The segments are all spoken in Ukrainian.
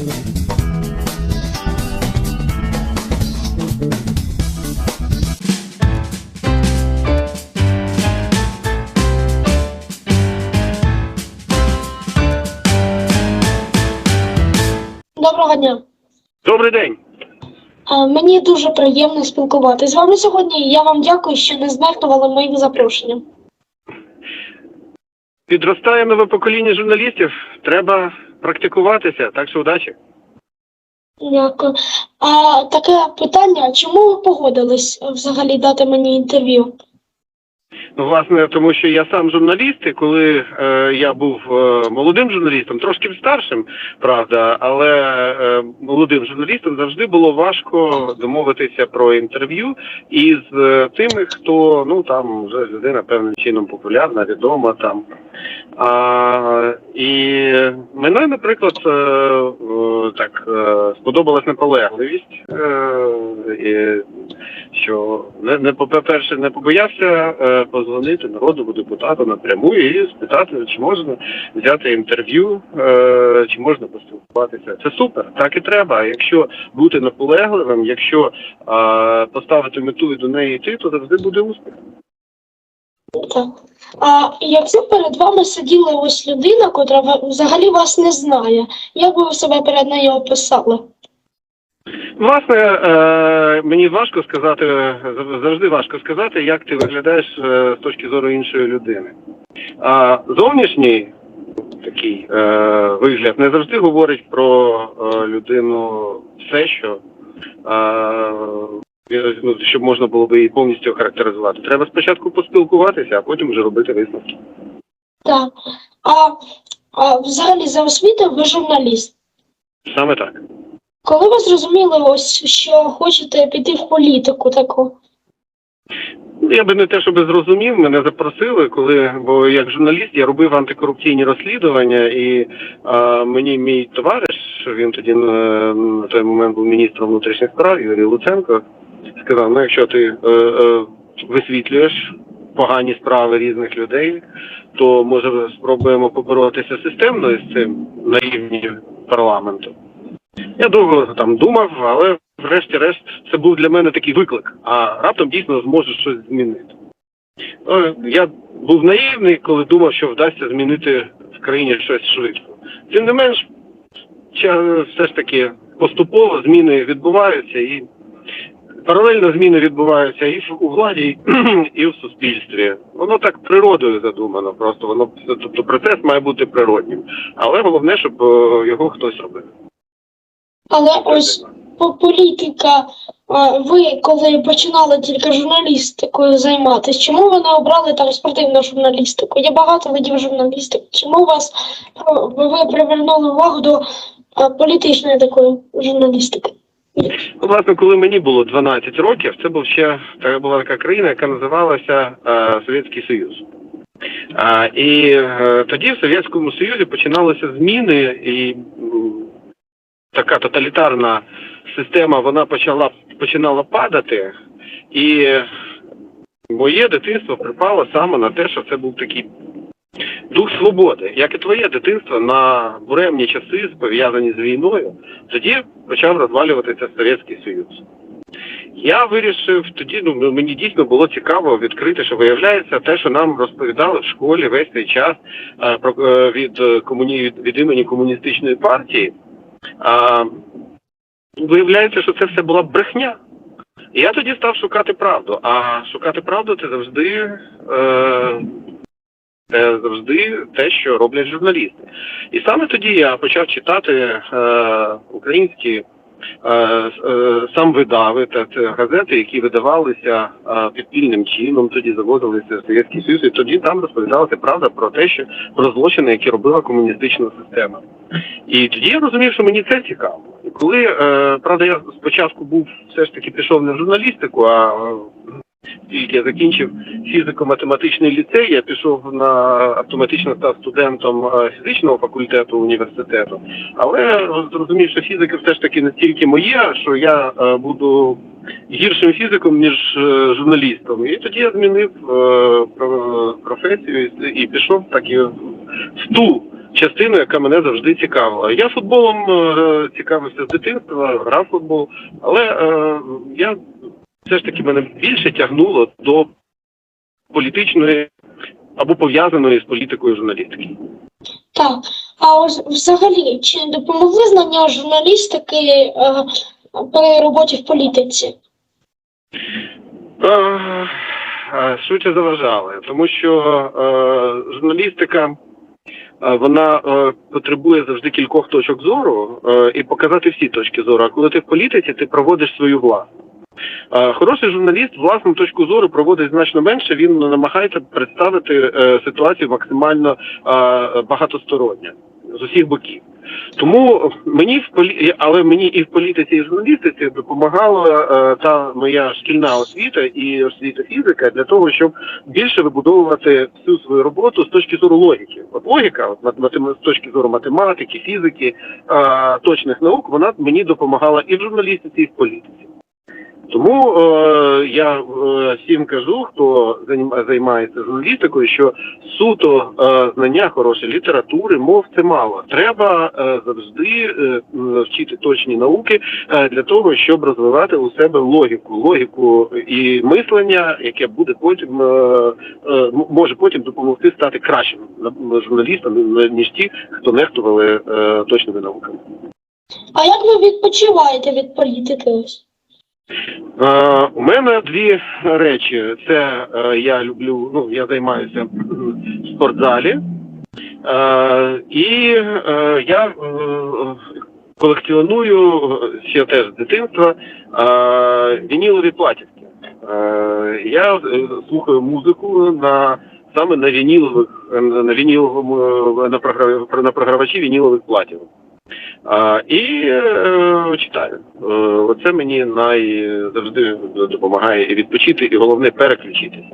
Доброго дня. Добрий день. Мені дуже приємно спілкуватися з вами сьогодні. і Я вам дякую, що не знехтували моїм запрошенням. Підростає нове покоління журналістів. Треба практикуватися, так що удачі. Дякую. А таке питання: чому ви погодились взагалі дати мені інтерв'ю? Ну, власне, тому що я сам журналіст, і коли е, я був е, молодим журналістом, трошки старшим, правда, але е, молодим журналістом завжди було важко домовитися про інтерв'ю із е, тими, хто ну там вже людина певним чином популярна, відома там. А, і мене, наприклад, е, е, так е, сподобалась наполегливість, е, і, що не, не по-перше, не побоявся е, позвонити народному депутату напряму і спитати, чи можна взяти інтерв'ю, е, чи можна поспілкуватися. Це супер, так і треба. Якщо бути наполегливим, якщо е, поставити мету і до неї йти, то завжди буде успіх. А якщо перед вами сиділа ось людина, котра взагалі вас не знає, як би ви себе перед нею описали? Власне, е, мені важко сказати, завжди важко сказати, як ти виглядаєш е, з точки зору іншої людини. А зовнішній такий е, вигляд не завжди говорить про людину все, що ну, щоб можна було би її повністю охарактеризувати. Треба спочатку поспілкуватися, а потім вже робити висновки. Так. А, а взагалі за освітою ви журналіст. Саме так. Коли ви зрозуміли, ось що хочете піти в політику таку? Ну, Я би не те, щоб зрозумів, мене запросили, коли бо як журналіст я робив антикорупційні розслідування, і а, мені мій товариш, він тоді на, на той момент був міністром внутрішніх справ Юрій Луценко, сказав: ну якщо ти е, е, висвітлюєш погані справи різних людей, то може спробуємо поборотися системно з цим на рівні парламенту. Я довго там думав, але врешті-решт це був для мене такий виклик, а раптом дійсно зможу щось змінити. Е, Я був наївний, коли думав, що вдасться змінити в країні щось швидко. Тим не менш, все ж таки поступово зміни відбуваються і паралельно зміни відбуваються і у владі, і в суспільстві. Воно так природою задумано, просто воно тобто процес має бути природнім. Але головне, щоб е, його хтось робив. Але ось по- політика, ви коли починали тільки журналістикою займатися, чому ви не обрали там спортивну журналістику? Є багато видів журналістики. Чому вас ви привернули увагу до політичної такої журналістики? Ну, Власне, коли мені було 12 років, це був ще така була така країна, яка називалася е, Совєтський Союз. А, і е, тоді в Совєтському Союзі починалися зміни, і така тоталітарна система вона почала починала падати, і моє дитинство припало саме на те, що це був такий дух свободи, як і твоє дитинство на буремні часи, пов'язані з війною, тоді почав розвалюватися Совєтський Союз. Я вирішив тоді, ну мені дійсно було цікаво відкрити, що виявляється те, що нам розповідали в школі весь цей час е, про е, від е, комуні від імені комуністичної партії. А, виявляється, що це все була брехня. І я тоді став шукати правду. А шукати правду це завжди. Е, це завжди те, що роблять журналісти. І саме тоді я почав читати е, українські сам видави та це газети, які видавалися е, підпільним чином, тоді завозилися в Совєтський Союз, і тоді там розповідалася правда про те, що про злочини, які робила комуністична система. І тоді я розумів, що мені це цікаво. І коли е, правда, я спочатку був все ж таки пішов не в журналістику, а е, я закінчив фізико-математичний ліцей, я пішов на автоматично став студентом е, фізичного факультету університету, але зрозумів, що фізика все ж таки настільки моє, що я е, буду гіршим фізиком, ніж е, журналістом. І тоді я змінив про- професію і, пішов так і в ту частину, яка мене завжди цікавила. Я футболом цікавився з дитинства, грав футбол, але я все ж таки мене більше тягнуло до політичної або пов'язаної з політикою журналістики. Так. А ось взагалі, чи допомогли знання журналістики е, при роботі в політиці? Е, е, Швидше заважали, тому що е, журналістика е, вона е, потребує завжди кількох точок зору е, і показати всі точки зору. А коли ти в політиці, ти проводиш свою власну. Хороший журналіст власну точку зору проводить значно менше. Він намагається представити е, ситуацію максимально багатосторонньо з усіх боків. Тому мені в полі... але мені і в політиці, і в журналістиці допомагала е, та моя шкільна освіта і освіта фізика для того, щоб більше вибудовувати всю свою роботу з точки зору логіки. От логіка, от з точки зору математики, фізики, точних наук, вона мені допомагала і в журналістиці, і в політиці. Тому е, я е, всім кажу, хто займається журналістикою, що суто е, знання хорошої літератури, мов це мало. Треба е, завжди е, вчити точні науки е, для того, щоб розвивати у себе логіку, логіку і мислення, яке буде потім е, е, може потім допомогти стати кращим журналістом ніж ті, хто нехтували е, точними науками. А як ви відпочиваєте від політики? Ось? Е, у мене дві речі. Це е, я люблю, ну я займаюся в спортзалі, е, і е, я колекціоную ще теж з дитинства вінілові платівки. Я слухаю музику на саме на вінілових на вініловому на програвачі вінілових платівок. А, і е, читаю. Е, оце мені най завжди допомагає і відпочити, і головне переключитися.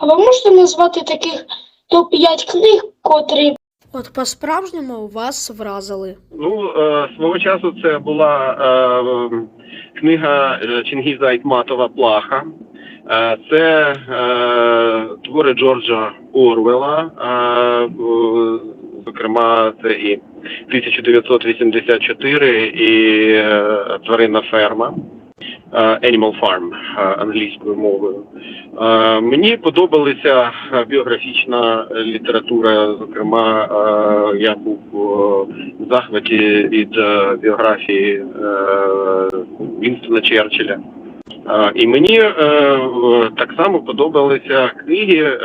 А ви можете назвати таких топ-5 книг, котрі От по-справжньому вас вразили. Ну, е, свого часу це була е, книга е, Чингіза Айтматова Плаха. Е, це е, твори Джорджа Орвела. Е, е, зокрема, це і 1984 і е, Тваринна ферма. е, Animal Farm е, англійською мовою. Мені подобалася біографічна література. Зокрема, я був в захваті від біографії Вінстона Черчилля. І мені так само подобалися книги,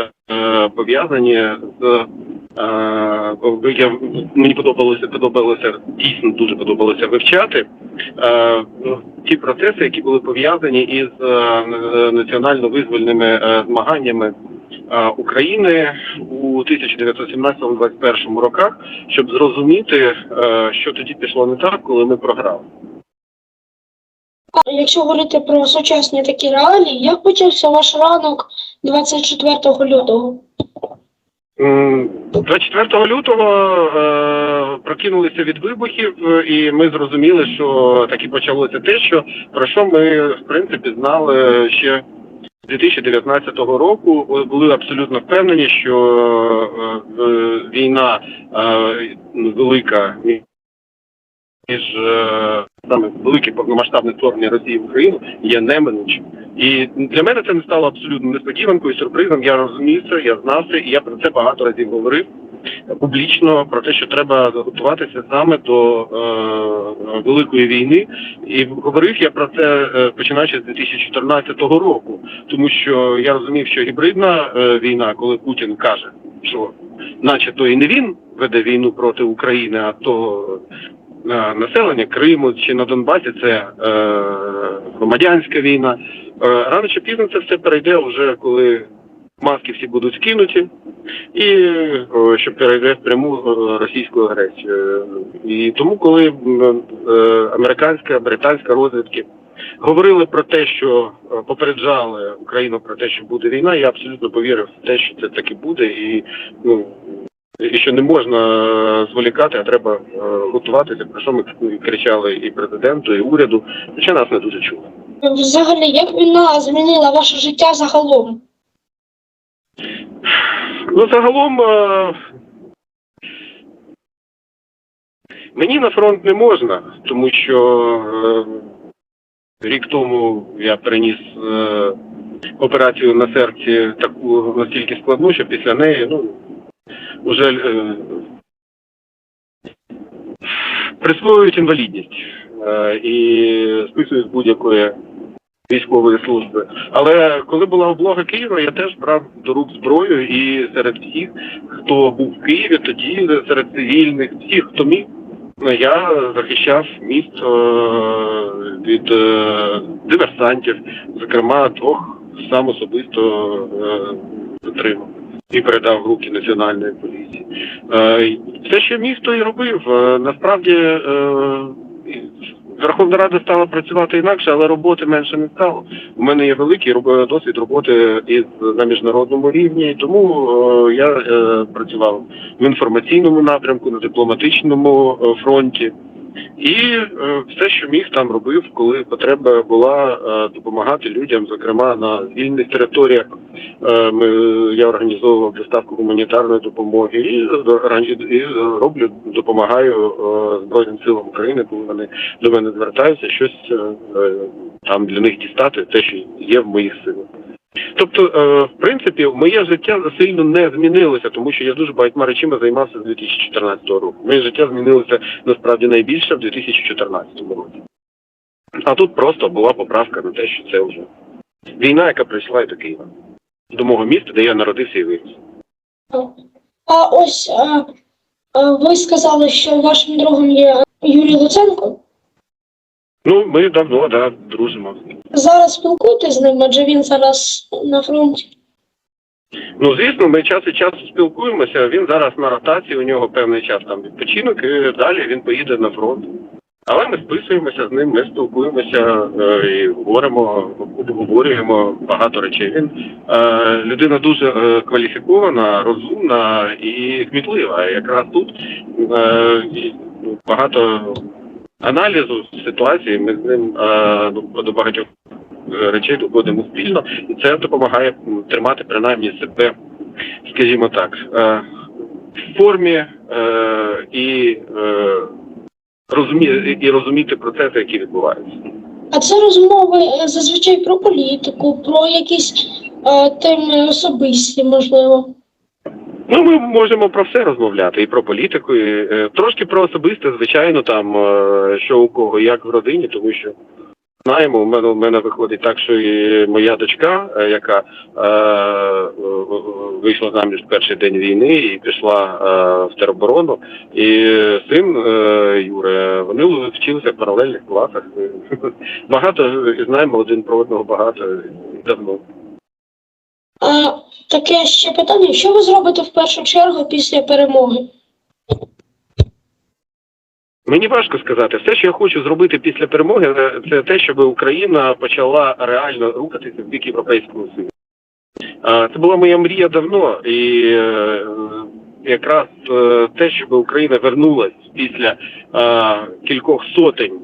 пов'язані з я, мені подобалося, подобалося дійсно дуже подобалося вивчати е, ті процеси, які були пов'язані із е, національно-визвольними е, змаганнями України у 1917-21 роках, щоб зрозуміти, е, що тоді пішло не так, коли ми програли. Якщо говорити про сучасні такі реалії, як почався ваш ранок 24 лютого? М, 24 лютого е, прокинулися від вибухів, е, і ми зрозуміли, що так і почалося те, що про що ми в принципі знали ще з 2019 року. Були абсолютно впевнені, що е, війна е, велика між е, саме велике повномасштабне вторгнення Росії в Україну є неминучим. І для мене це не стало абсолютно несподіванкою, сюрпризом. Я розумів це, я знав це, і я про це багато разів говорив публічно про те, що треба готуватися саме до е, великої війни. І говорив я про це е, починаючи з 2014 року, тому що я розумів, що гібридна е, війна, коли Путін каже, що наче то і не він веде війну проти України, а то е, населення Криму чи на Донбасі це е, громадянська війна. Е, рано чи пізно це все перейде вже коли маски всі будуть скинуті, і о, що перейде в пряму е, російську агресію. І тому, коли е, американська, британська розвідки говорили про те, що е, попереджали Україну про те, що буде війна, я абсолютно повірив в те, що це таки буде, і ну. І що не можна е, зволікати, а треба е, готуватися, про що ми кричали і президенту, і уряду, хоча нас не дуже чули. Взагалі, як війна змінила ваше життя загалом? Ну, загалом, е, Мені на фронт не можна, тому що е, рік тому я переніс е, операцію на серці таку настільки складну, що після неї ну, вже е, присвоюють інвалідність і списують з будь-якої військової служби. Але коли була облога Києва, я теж брав до рук зброю і серед всіх, хто був в Києві, тоді серед цивільних, всіх, хто міг, я захищав місто е, від е, диверсантів, зокрема двох сам особисто е, затримав і передав в руки національної поліції. Все, що міг, то і робив. Е, Насправді е, Верховна Рада стала працювати інакше, але роботи менше не стало. У мене є великий досвід роботи із на міжнародному рівні, тому е, я працював в інформаційному напрямку, на дипломатичному фронті. І е, все, що міг, там робив, коли потреба була е, допомагати людям, зокрема на звільнених територіях. Е, ми, я організовував доставку гуманітарної допомоги і, і роблю, допомагаю Збройним силам України, коли вони до мене звертаються, щось там для них дістати, те, що є в моїх силах. Тобто, е, в принципі, моє життя сильно не змінилося, тому що я дуже багатьма речами займався з 2014 року. Моє життя змінилося насправді найбільше в 2014 році. А тут просто була поправка на те, що це вже війна, яка прийшла і до Києва, до мого міста, де я народився і виріс. А ось а, а, ви сказали, що вашим другом є Юрій Луценко. Ну, ми давно да, дружимо. Зараз спілкуєтесь з ним, адже він зараз на фронті. Ну, звісно, ми час від часу спілкуємося. Він зараз на ротації, у нього певний час там відпочинок, і далі він поїде на фронт. Але ми списуємося з ним, ми спілкуємося е, і говоримо, обговорюємо багато речей. Він е, людина дуже е, кваліфікована, розумна і кмітлива. Якраз тут е, і, ну, багато аналізу ситуації. Ми з ним е, ну, до багатьох е, речей доходимо спільно, і це допомагає тримати принаймні себе, скажімо так, е, в формі е, і, е, розумі, і розуміти процеси, які відбуваються. А це розмови зазвичай про політику, про якісь е, теми особисті, можливо. Ну, ми можемо про все розмовляти, і про політику, і е, трошки про особисте, звичайно, там е, що у кого, як в родині, тому що знаємо, у мене у мене виходить так, що і моя дочка, е, яка е, е, вийшла заміж в перший день війни і пішла е, в тероборону, і син е, Юри, вони вчилися в паралельних класах. Багато знаємо один про одного багато давно. А таке ще питання: що ви зробите в першу чергу після перемоги? Мені важко сказати. Все, що я хочу зробити після перемоги, е, це те, щоб Україна почала реально рухатися в бік Європейського Союзу. Це була моя мрія давно, і е, якраз е, те, щоб Україна вернулась після кількох сотень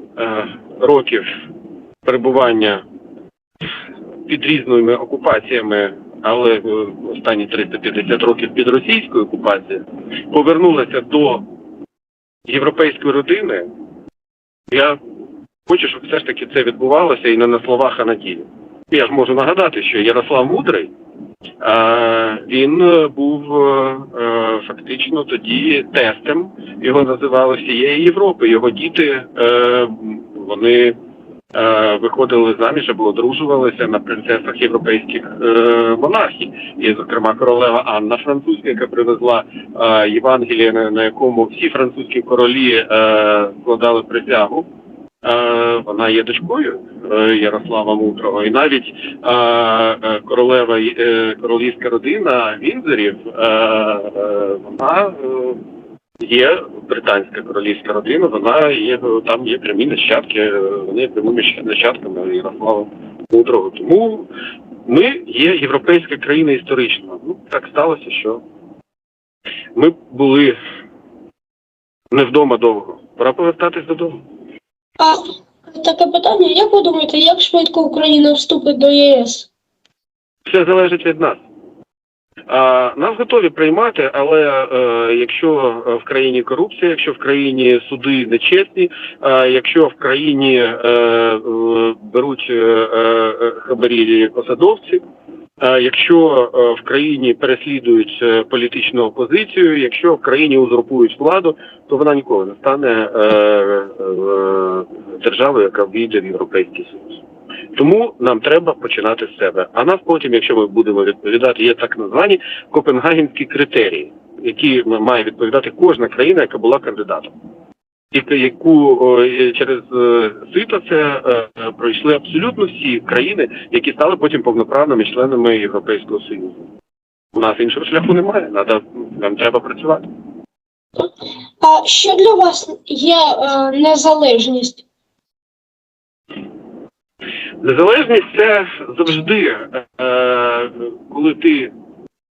років перебування під різними окупаціями, але е, останні 350 років під російською окупацією, повернулася до європейської родини, я хочу, щоб все ж таки це відбувалося і не на словах, а на ділі. Я ж можу нагадати, що Ярослав Мудрий, він е, був е, фактично тоді тестем, його називали всієї Європи. Його діти, вони виходили заміж або одружувалися на принцесах європейських е, монархій. І, зокрема, королева Анна Французька, яка привезла е, Євангеліє, на, якому всі французькі королі е, складали присягу. Е, вона є дочкою е, Ярослава Мудрого, і навіть е, е, королева е, королівська родина Вінзорів, е, е, вона е, є британська королівська родина, вона є там є прямі нащадки, вони є прямими нащадками Ярослава Мудрого. Тому ми є європейська країна історично. Ну так сталося, що ми були не вдома довго. Пора повертатись додому. А таке питання: як ви думаєте, як швидко Україна вступить до ЄС? Все залежить від нас. Нас готові приймати, але е, якщо в країні корупція, якщо в країні суди нечесні, якщо в країні е, беруть е, хабарі посадовці, якщо в країні переслідують політичну опозицію, якщо в країні узурпують владу, то вона ніколи не стане державою, яка війде в Європейський Союз. Тому нам треба починати з себе. А нас потім, якщо ми будемо відповідати, є так названі копенгагенські критерії, які має відповідати кожна країна, яка була кандидатом. І яку через е, сито це е, пройшли абсолютно всі країни, які стали потім повноправними членами Європейського Союзу. У нас іншого шляху немає. Надо, нам треба працювати. А що для вас є е, незалежність? Незалежність це завжди, е, коли ти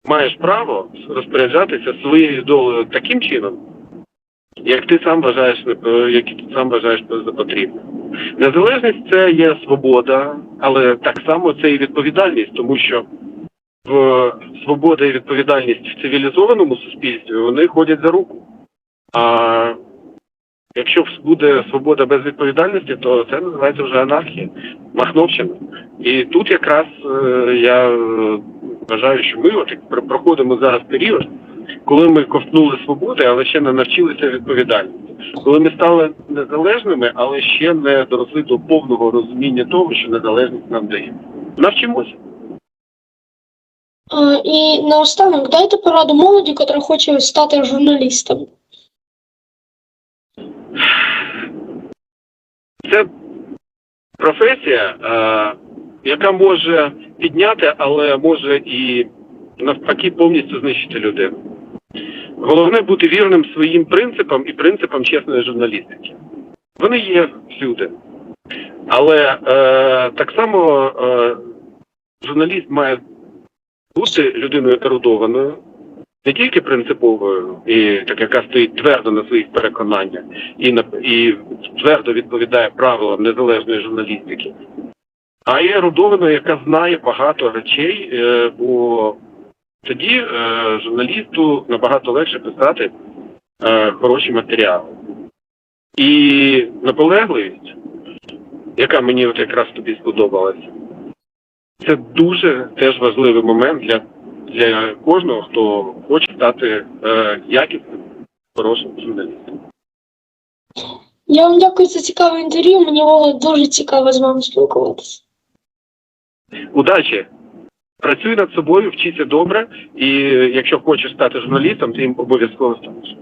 маєш право розпоряджатися своєю долею таким чином, як ти сам вважаєш, е, як ти сам вважаєш за потрібне. Незалежність це є свобода, але так само це і відповідальність, тому що в свобода і відповідальність в цивілізованому суспільстві вони ходять за руку. А якщо буде свобода без відповідальності, то це називається вже анархія, махновщина. І тут якраз е, я е, вважаю, що ми от проходимо зараз період, коли ми ковтнули свободи, але ще не навчилися відповідальності. Коли ми стали незалежними, але ще не доросли до повного розуміння того, що незалежність нам дає. Навчимося. Е, і наостанок дайте пораду молоді, котра хоче стати журналістом. Це професія, е, яка може підняти, але може і навпаки повністю знищити людину. Головне бути вірним своїм принципам і принципам чесної журналістики. Вони є всюди. Але е, так само е, журналіст має бути людиною ерудованою, не тільки принциповою, і так яка стоїть твердо на своїх переконаннях і на і твердо відповідає правилам незалежної журналістики, а є ерудованою, яка знає багато речей, е, бо тоді е, журналісту набагато легше писати е, хороші матеріали. І наполегливість, яка мені от якраз тобі сподобалася, це дуже теж важливий момент для, для кожного, хто хоче стати е, якісним, хорошим журналістом. Я вам дякую за цікаве інтерв'ю. Мені було дуже цікаво з вами спілкуватися. Удачі! Працюй над собою, вчися добре, і якщо хочеш стати журналістом, ти їм обов'язково станеш.